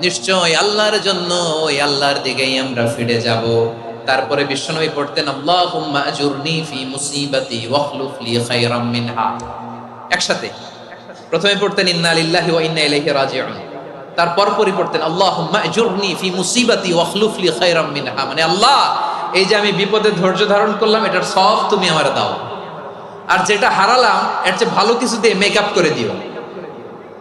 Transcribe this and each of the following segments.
নিশ্চয় আল্লাহর জন্য ওই আল্লাহর দিকেই আমরা ফিরে যাব। তারপরে বিষ্ণুই পড়তেন ওয়াখলুফ একসাথে। প্রথমে পড়তেন তারপর পরই পড়তেন, আল্লাহুম্মা ফি মুসিবাতি মানে আল্লাহ, এই যে আমি বিপদে ধৈর্য ধারণ করলাম, এটার সব তুমি আমার দাও। আর যেটা হারালাম, এর চেয়ে ভালো কিছু দিয়ে মেকআপ করে দিও।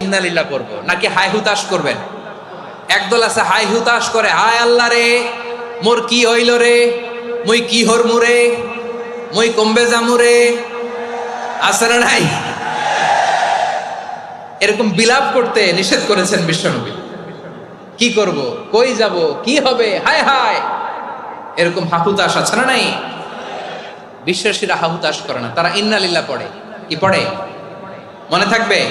ইন্নালিল্লাহ পড়ব নাকি হাই হুতাশ করবেন? একদল আছে হাই হুতাশ করে, হায় আল্লাহ রে, মোর কি হইল রে? মুই কি হর মুরে মুই কমবে জামুরে আছে না নাই? এরকম বিলাপ করতে নিষেধ করেছেন বিশ্বনবী। কি করব? কই যাব? কি হবে? হায় হায়! এরকম হাহুতাশ আছে না নাই? বিশ্বাসীরা হাহুতাশ করে না। তারা ইন্নালিল্লাহ পড়ে। কি পড়ে? মনে থাকবে?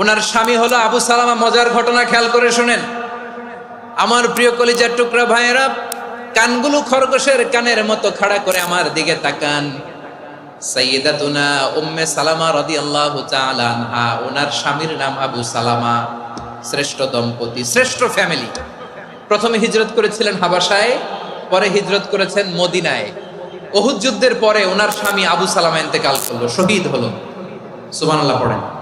ওনার স্বামী হলো আবু সালামা, মজার ঘটনা খেয়াল করে শোনেন। আমার প্রিয় কলিজার টুকরা ভাইয়েরা, কানগুলো খরগোশের কানের মতো খাড়া করে আমার দিকে তাকান। উম্মে আনহা, ওনার স্বামীর নাম আবু সালামা। শ্রেষ্ঠ দম্পতি, শ্রেষ্ঠ ফ্যামিলি। প্রথমে হিজরত করেছিলেন হাবাসায় পরে হিজরত করেছেন মদিনায়। যুদ্ধের পরে ওনার স্বামী আবু করল, শহীদ হলো। সুবহানাল্লাহ পড়েন।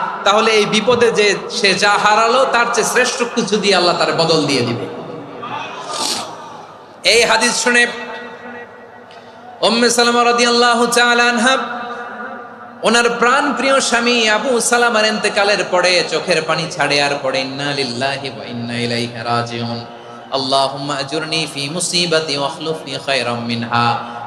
তাহলে এই বিপদে যে সে যা হারালো, তার চেয়ে শ্রেষ্ঠ কিছু দিয়ে আল্লাহ তার বদল দিয়ে দিবে। এই হাদিস শুনে ওনার প্রাণ প্রিয় স্বামী আবু সালামার ইন্তেকালের পরে চোখের পানি ছাড়ে আর পড়ে, ইন্না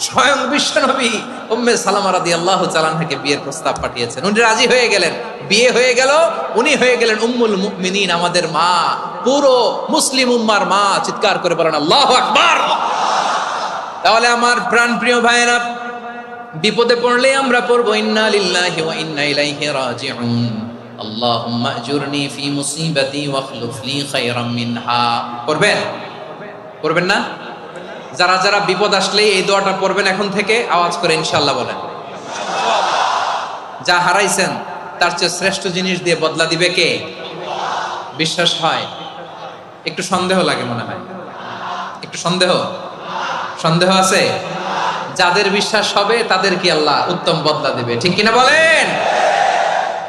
স্বয়ং বিশ্ব নবী উম্মে সালামা রাদিয়াল্লাহু তাআলা থেকে বিয়ের প্রস্তাব পাঠিয়েছেন। উনি রাজি হয়ে গেলেন। বিয়ে হয়ে গেল, উনি হয়ে গেলেন উম্মুল মুমিনিন, আমাদের মা, পুরো মুসলিম উম্মার মা, চিৎকার করে বলেন, আল্লাহু আকবার! তাহলে আমার প্রাণ প্রিয় ভাইয়েরা, বিপদে পড়লে আমরা পড়ব, ইন্না লিল্লাহি ওয়া ইন্না ইলাইহি রাজিউন। আল্লাহুম্মা আজুরনি ফি মুসিবাতি ওয়াখলুফ লি খায়রাম মিনহা। করবেন করবেন না? যারা যারা বিপদ আসলে এই দোয়াটা পড়বেন, এখন থেকে আওয়াজ করে ইনশাল্লাহ বলেন। যা হারাইছেন, তার চেয়ে শ্রেষ্ঠ জিনিস দিয়ে বদলা দিবে কে? বিশ্বাস হয়? একটু সন্দেহ লাগে মনে হয়। একটু সন্দেহ? সন্দেহ আছে? যাদের বিশ্বাস হবে, তাদের কি আল্লাহ উত্তম বদলা দেবে? ঠিক কিনা বলেন?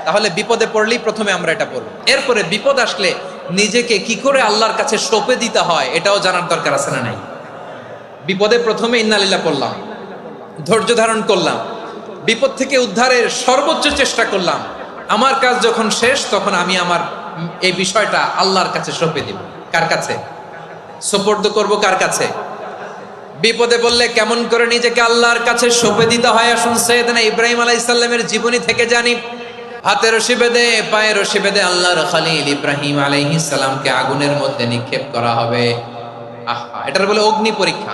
তাহলে বিপদে পড়লেই প্রথমে আমরা এটা পড়ব। এরপরে বিপদ আসলে নিজেকে কি করে আল্লাহর কাছে সঁপে দিতে হয়, এটাও জানার দরকার আছে না নাই? বিপদে প্রথমে ইন্নালিল্লাহ করলাম ধৈর্য ধারণ করলাম, বিপদ থেকে উদ্ধারের সর্বোচ্চ চেষ্টা করলাম। আমার কাজ যখন শেষ, তখন আমি আমার এই বিষয়টা আল্লাহর কাছে সঁপে দিব। কার কাছে? সোপর্দ করব কার কাছে? বিপদে বললে কেমন করে নিজেকে আল্লাহর কাছে সঁপে দিতে হয়? আসুন সৈয়দনা ইব্রাহিম আলাইসাল্লামের জীবনী থেকে জানি। হাতে রশি বেঁধে পায়ে রশি বেঁধে আল্লাহর খালিল ইব্রাহিম আলাইহিস সালামকে আগুনের মধ্যে নিক্ষেপ করা হবে। আহা, এটার বলে অগ্নি পরীক্ষা।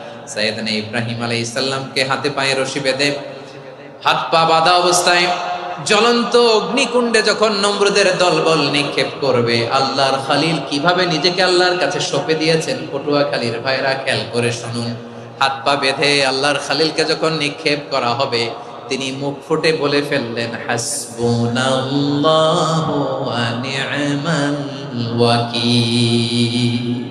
সাইয়েদনা ইব্রাহিম আলাইহিস সালামকে হাতে পায়ে রশি বেঁধে হাত পা বাঁধা অবস্থায় জ্বলন্ত অগ্নিকুণ্ডে যখন নমরুদের দলবল নিক্ষেপ করবে, আল্লাহর খালিল কীভাবে নিজেকে আল্লাহর কাছে সঁপে দিয়েছেন? পটুয়া খালির ভাইরা খেয়াল করে শুনুন। হাত পা বেঁধে আল্লাহর খালিলকে যখন নিক্ষেপ করা হবে, তিনি মুখ ফুটে বলে ফেললেন, হাসবুনাল্লাহু ওয়া নি'মাল ওয়াকিল।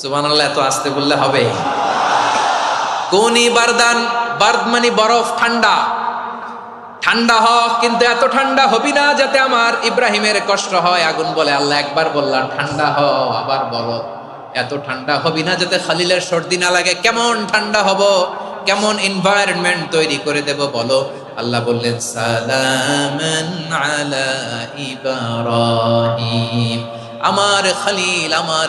সুবহানাল্লাহ, এত আসতে বললে হবে। কোনি বারদান বার্দ মানে বরফ ঠান্ডা। ঠান্ডা হ কিন্তু এত ঠান্ডা হবি না যাতে আমার ইব্রাহিমের কষ্ট হয়। আগুন বলে আল্লাহ একবার বললাম, ঠান্ডা হ, আবার বলো। এত ঠান্ডা হবি না যাতে খালিলের সর্দি না লাগে। কেমন ঠান্ডা হব? কেমন এনভায়রনমেন্ট তৈরি করে দেব বলো? আল্লাহ বললেন, সালামান আলা আমার খালিল, আমার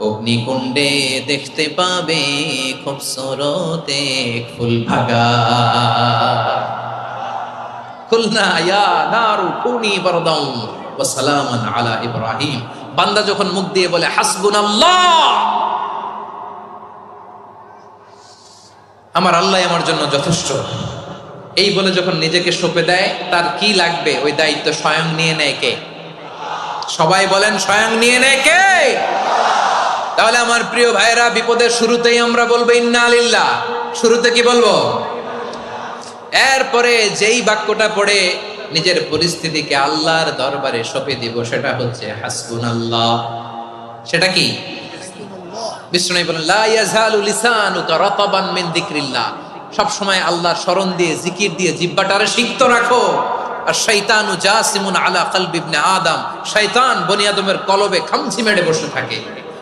অগ্নিকুণ্ডে দেখতে পাবে খুব সরতে ফুল ভাগা। ইয়া নারু কুনি সালামান আলা ইব্রাহিম। বান্দা যখন মুখ দিয়ে বলে, হাসবুনাল্লাহ! আমার আল্লাহ আমার জন্য যথেষ্ট। এই বলে যখন নিজেকে সঁপে দেয়, তার কি লাগবে? ওই দায়িত্ব স্বয়ং নিয়ে নেয় কে? সবাই বলেন, স্বয়ং নিয়ে নেয় কে? তাহলে আমার প্রিয় ভাইরা বিপদের শুরুতেই আমরা বলব, ইন্না আলিল্লাহ শুরুতে কি বলব? এরপরে যেই বাক্যটা পড়ে নিজের পরিস্থিতিকে আল্লাহর দরবারে সঁপে দিব, সেটা হচ্ছে হাসবুন আল্লাহ সেটা কি? বিষ্ণু বলেন, লা আল্লাহর স্মরণ দিয়ে, জিকির দিয়ে সিক্ত রাখো। আর কলবি খামচি মেরে বসে থাকে।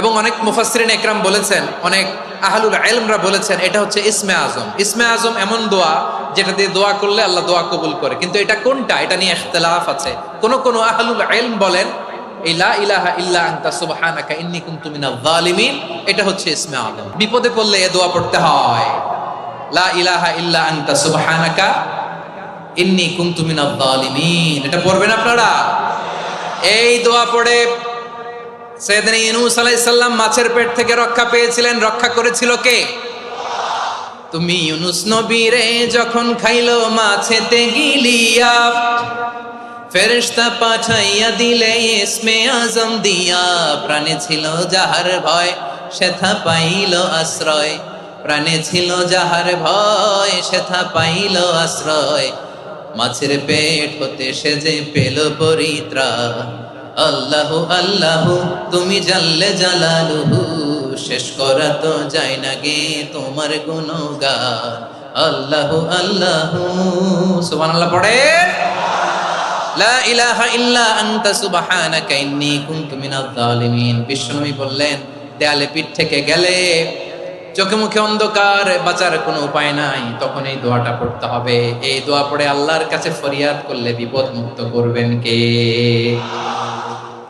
এবং অনেক মুফাসসিরিন একরাম বলেছেন, অনেক আহলুল ইলমরা বলেছেন, এটা হচ্ছে ইসমে আজম। ইসমে আজম এমন দোয়া যেটা দিয়ে দোয়া করলে আল্লাহ দোয়া কবুল করে। কিন্তু এটা কোনটা? এটা নিয়ে ইখতিলাফ আছে। কোন কোন আহলুল ইলম বলেন ইলাহা এটা হচ্ছে আজম। বিপদে পড়লে এ দোয়া পড়তে হয়। লা ইলাহা ইল্লা আনতা এটা পড়বেন আপনারা? এই দোয়া পড়ে সেদিন ইনুস আলাইসাল্লাম মাছের পেট থেকে রক্ষা পেয়েছিলেন। রক্ষা করেছিল কে? তুমি ইউনুস নবীরে যখন খাইলো মাছেতে গিলিয়া, ফেরেশতা পাঠাইয়া দিলে ইসমে আজম দিয়া। প্রাণে ছিল যাহার ভয়, সেথা পাইল আশ্রয়। প্রাণে ছিল যাহার ভয়, সেথা পাইল আশ্রয়। মাছের পেট হতে সে যে পেল পরিত্রা আল্লাহু আল্লাহ, তুমি জাল্লে জালালুহু। শেষ করা তো যায় না গে তোমার গুণগান। আল্লাহ আল্লাহ। সুবহানাল্লাহ পড়ে। লা ইলাহা ইল্লা আনতা সুবহানাকা ইন্নী কুনতু মিনাজ জালিমিন বিশ্বনবী বললেন, দেয়ালে পিঠ থেকে গেলে চোখে মুখে অন্ধকার, বাঁচার কোনো উপায় নাই। তখন এই দোয়াটা পড়তে হবে। এই দোয়া পড়ে আল্লাহর কাছে ফরিয়াদ করলে বিপদ মুক্ত করবেন কে?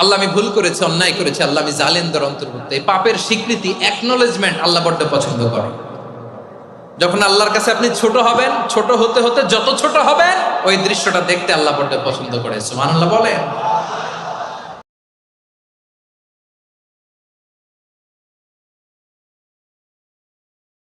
আল্লাহ আমি ভুল করেছি, অন্যায় করেছি, আল্লাহ আমি জালেন্দর অন্তর্ভুক্ত। এই পাপের স্বীকৃতি অ্যাকনোলেজমেন্ট আল্লাহ বড্ড পছন্দ করে। যখন আল্লাহর কাছে আপনি ছোট হবেন, ছোট হতে হতে যত ছোট হবেন, ওই দৃশ্যটা দেখতে আল্লাহ বড্ড পছন্দ করে। সুমান আল্লাহ বলেন।